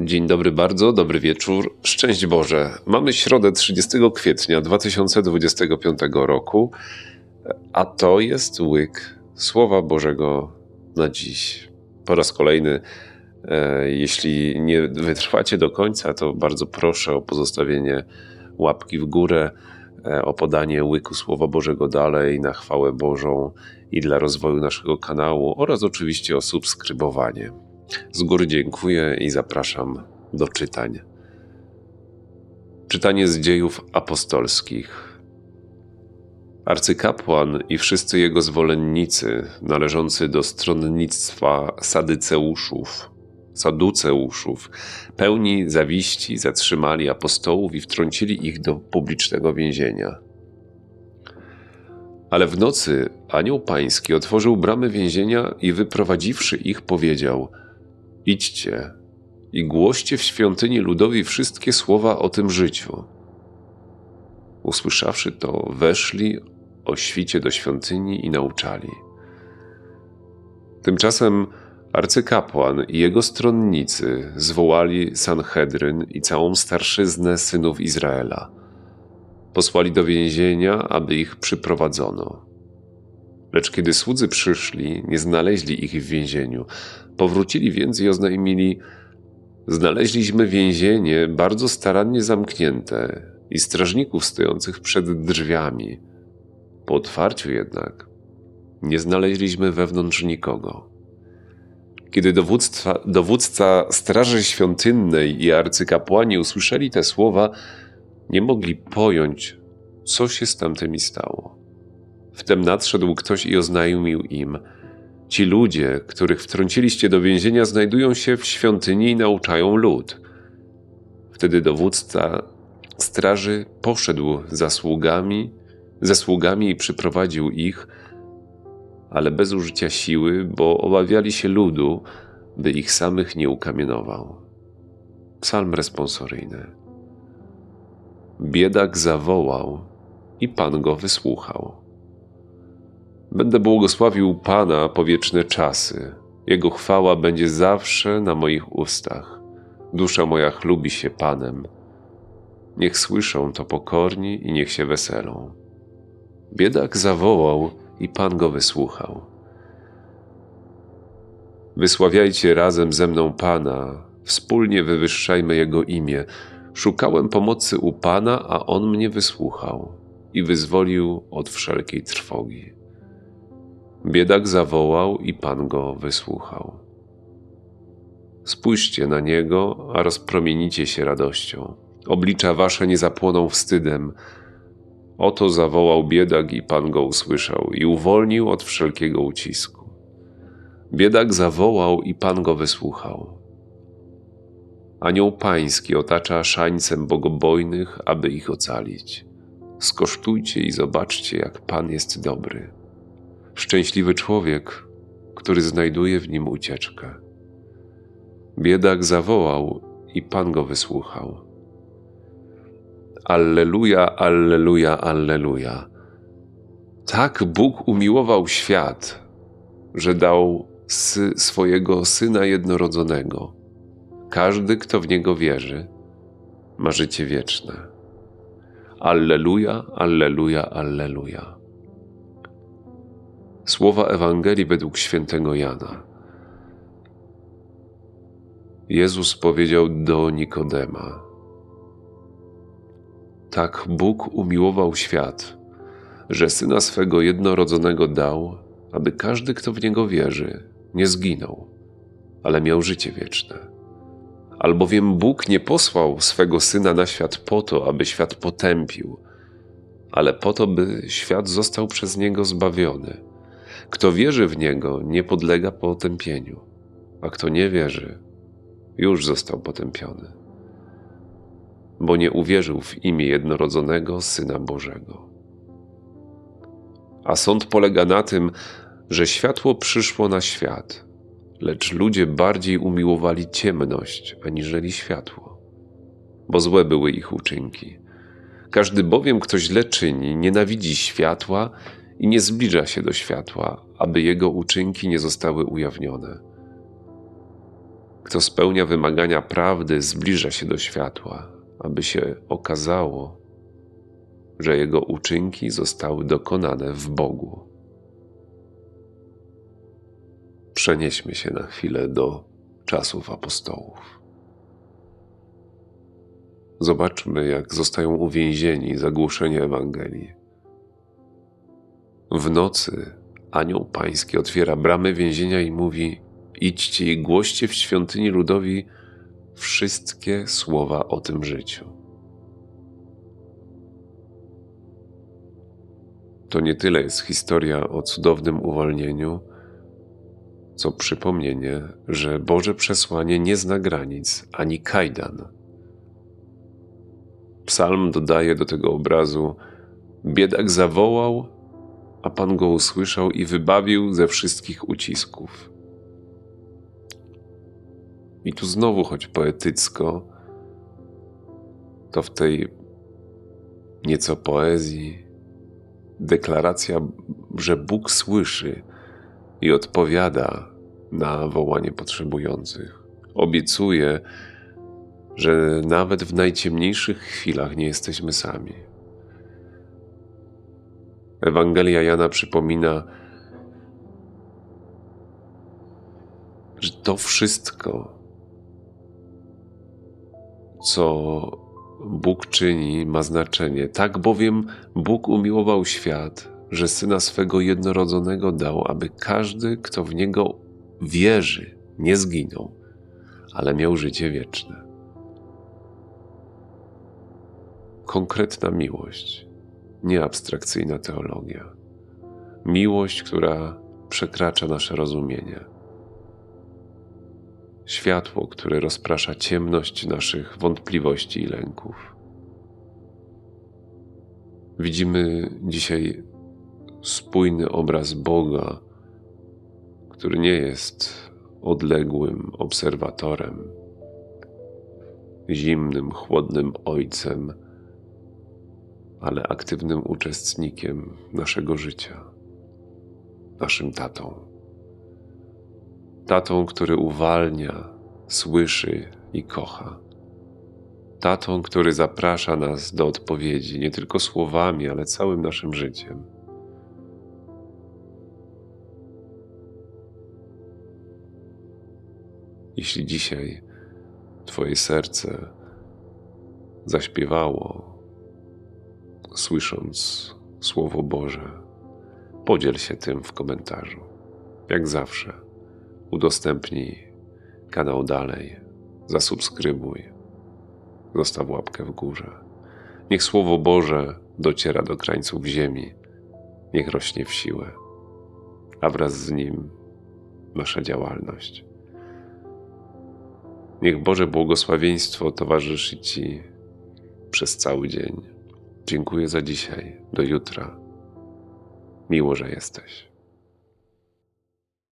Dzień dobry bardzo, dobry wieczór, szczęść Boże. Mamy środę 30 kwietnia 2025 roku, a to jest łyk Słowa Bożego na dziś. Po raz kolejny, e, jeśli nie wytrwacie do końca, to bardzo proszę o pozostawienie łapki w górę, e, o podanie łyku Słowa Bożego dalej na chwałę Bożą i dla rozwoju naszego kanału oraz oczywiście o subskrybowanie. Z góry dziękuję i zapraszam do czytań. Czytanie z dziejów apostolskich. Arcykapłan i wszyscy jego zwolennicy, należący do stronnictwa sadyceuszów, saduceuszów, pełni zawiści, zatrzymali apostołów i wtrącili ich do publicznego więzienia. Ale w nocy anioł pański otworzył bramy więzienia i wyprowadziwszy ich powiedział: Idźcie i głoście w świątyni ludowi wszystkie słowa o tym życiu. Usłyszawszy to, weszli o świcie do świątyni i nauczali. Tymczasem arcykapłan i jego stronnicy zwołali Sanhedryn i całą starszyznę synów Izraela. Posłali do więzienia, aby ich przyprowadzono. Lecz kiedy słudzy przyszli, nie znaleźli ich w więzieniu. Powrócili więc i oznajmili: Znaleźliśmy więzienie bardzo starannie zamknięte i strażników stojących przed drzwiami. Po otwarciu jednak nie znaleźliśmy wewnątrz nikogo. Kiedy dowódca Straży Świątynnej i arcykapłani usłyszeli te słowa, nie mogli pojąć, co się z tamtymi stało. Wtem nadszedł ktoś i oznajmił im: Ci ludzie, których wtrąciliście do więzienia, znajdują się w świątyni i nauczają lud. Wtedy dowódca straży poszedł za sługami, ze sługami i przyprowadził ich, ale bez użycia siły, bo obawiali się ludu, by ich samych nie ukamienował. Psalm responsoryjny. Biedak zawołał i Pan go wysłuchał. Będę błogosławił Pana po wieczne czasy. Jego chwała będzie zawsze na moich ustach. Dusza moja chlubi się Panem. Niech słyszą to pokorni i niech się weselą. Biedak zawołał i Pan go wysłuchał. Wysławiajcie razem ze mną Pana, wspólnie wywyższajmy Jego imię. Szukałem pomocy u Pana, a On mnie wysłuchał i wyzwolił od wszelkiej trwogi. Biedak zawołał i Pan go wysłuchał. Spójrzcie na niego, a rozpromienicie się radością. Oblicza wasze nie zapłoną wstydem. Oto zawołał biedak i Pan go usłyszał i uwolnił od wszelkiego ucisku. Biedak zawołał i Pan go wysłuchał. Anioł Pański otacza szańcem bogobojnych, aby ich ocalić. Skosztujcie i zobaczcie, jak Pan jest dobry. Szczęśliwy człowiek, który znajduje w nim ucieczkę. Biedak zawołał i Pan go wysłuchał. Alleluja, alleluja, alleluja. Tak Bóg umiłował świat, że dał sy swojego Syna jednorodzonego. Każdy, kto w Niego wierzy, ma życie wieczne. Alleluja, alleluja, alleluja. Słowa Ewangelii według świętego Jana. Jezus powiedział do Nikodema: Tak Bóg umiłował świat, że syna swego jednorodzonego dał, aby każdy, kto w niego wierzy, nie zginął, ale miał życie wieczne. Albowiem Bóg nie posłał swego syna na świat po to, aby świat potępił, ale po to, by świat został przez niego zbawiony. Kto wierzy w niego, nie podlega potępieniu, a kto nie wierzy, już został potępiony, bo nie uwierzył w imię jednorodzonego Syna Bożego. A sąd polega na tym, że światło przyszło na świat, lecz ludzie bardziej umiłowali ciemność aniżeli światło, bo złe były ich uczynki. Każdy bowiem, kto źle czyni, nienawidzi światła i nie zbliża się do światła, aby jego uczynki nie zostały ujawnione. Kto spełnia wymagania prawdy, zbliża się do światła, aby się okazało, że jego uczynki zostały dokonane w Bogu. Przenieśmy się na chwilę do czasów apostołów. Zobaczmy, jak zostają uwięzieni za głoszenie Ewangelii. W nocy anioł pański otwiera bramy więzienia i mówi: Idźcie i głoście w świątyni ludowi wszystkie słowa o tym życiu. To nie tyle jest historia o cudownym uwolnieniu, co przypomnienie, że Boże przesłanie nie zna granic ani kajdan. Psalm dodaje do tego obrazu: Biedak zawołał, a Pan go usłyszał i wybawił ze wszystkich ucisków. I tu znowu, choć poetycko, to w tej nieco poezji deklaracja, że Bóg słyszy i odpowiada na wołanie potrzebujących. Obiecuje, że nawet w najciemniejszych chwilach nie jesteśmy sami. Ewangelia Jana przypomina, że to wszystko, co Bóg czyni, ma znaczenie. Tak bowiem Bóg umiłował świat, że syna swego jednorodzonego dał, aby każdy, kto w niego wierzy, nie zginął, ale miał życie wieczne. Konkretna miłość, nie abstrakcyjna teologia. Miłość, która przekracza nasze rozumienie. Światło, które rozprasza ciemność naszych wątpliwości i lęków. Widzimy dzisiaj spójny obraz Boga, który nie jest odległym obserwatorem, zimnym, chłodnym ojcem, ale aktywnym uczestnikiem naszego życia, naszym tatą. Tatą, który uwalnia, słyszy i kocha. Tatą, który zaprasza nas do odpowiedzi nie tylko słowami, ale całym naszym życiem. Jeśli dzisiaj Twoje serce zaśpiewało, słysząc Słowo Boże, podziel się tym w komentarzu. Jak zawsze, udostępnij kanał dalej, zasubskrybuj, zostaw łapkę w górze. Niech Słowo Boże dociera do krańców ziemi, niech rośnie w siłę, a wraz z nim nasza działalność. Niech Boże błogosławieństwo towarzyszy Ci przez cały dzień. Dziękuję za dzisiaj. Do jutra. Miło, że jesteś.